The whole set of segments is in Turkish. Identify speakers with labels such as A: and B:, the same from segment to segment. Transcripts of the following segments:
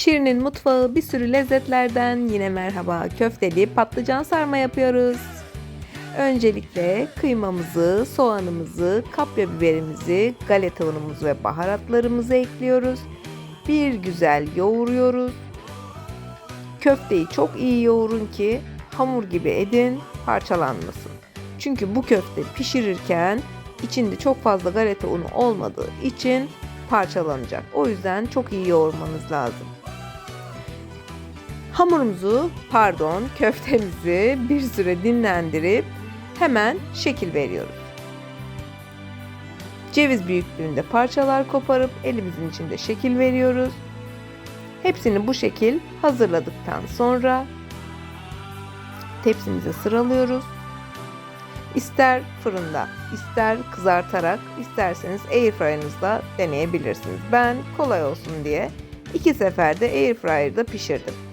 A: Şirin'in mutfağı bir sürü lezzetlerden yine merhaba. Köfteli patlıcan sarma yapıyoruz. Öncelikle kıymamızı, soğanımızı, kapya biberimizi, galeta unumuzu ve baharatlarımızı ekliyoruz. Bir güzel yoğuruyoruz. Köfteyi çok iyi yoğurun ki hamur gibi edin, parçalanmasın. Çünkü bu köfte pişirirken içinde çok fazla galeta unu olmadığı için parçalanacak. O yüzden çok iyi yoğurmanız lazım. Hamurumuzu, pardon, köftemizi bir süre dinlendirip hemen şekil veriyoruz. Ceviz büyüklüğünde parçalar koparıp elimizin içinde şekil veriyoruz. Hepsini bu şekil hazırladıktan sonra tepsimize sıralıyoruz. İster fırında, ister kızartarak, isterseniz airfryer'ınızda deneyebilirsiniz. Ben kolay olsun diye iki seferde airfryer'da pişirdim.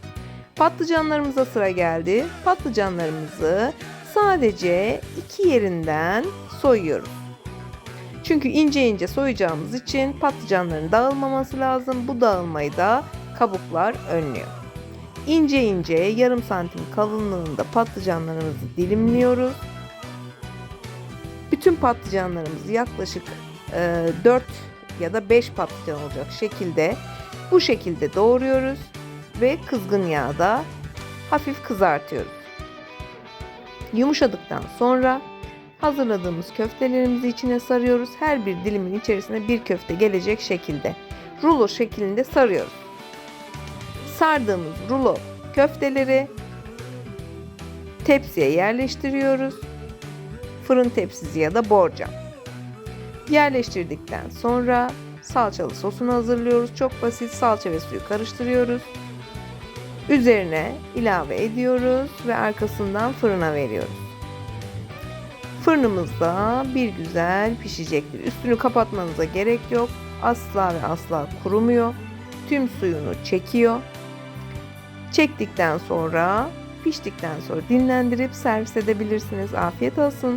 A: Patlıcanlarımıza sıra geldi. Patlıcanlarımızı sadece iki yerinden soyuyoruz. Çünkü ince ince soyacağımız için patlıcanların dağılmaması lazım. Bu dağılmayı da kabuklar önlüyor. İnce ince yarım santim kalınlığında patlıcanlarımızı dilimliyoruz. Bütün patlıcanlarımızı yaklaşık e, 4 ya da 5 patlıcan olacak şekilde bu şekilde doğruyoruz ve kızgın yağda hafif kızartıyoruz. Yumuşadıktan sonra hazırladığımız köftelerimizi içine sarıyoruz. Her bir dilimin içerisine bir köfte gelecek şekilde rulo şeklinde sarıyoruz. Sardığımız rulo köfteleri tepsiye yerleştiriyoruz. Fırın tepsisi ya da borcam. Yerleştirdikten sonra salçalı sosunu hazırlıyoruz. Çok basit salça ve suyu karıştırıyoruz. Üzerine ilave ediyoruz ve arkasından fırına veriyoruz. Fırınımızda bir güzel pişecektir. Üstünü kapatmanıza gerek yok. Asla ve asla kurumuyor. Tüm suyunu çekiyor. Çektikten sonra, piştikten sonra dinlendirip servis edebilirsiniz. Afiyet olsun.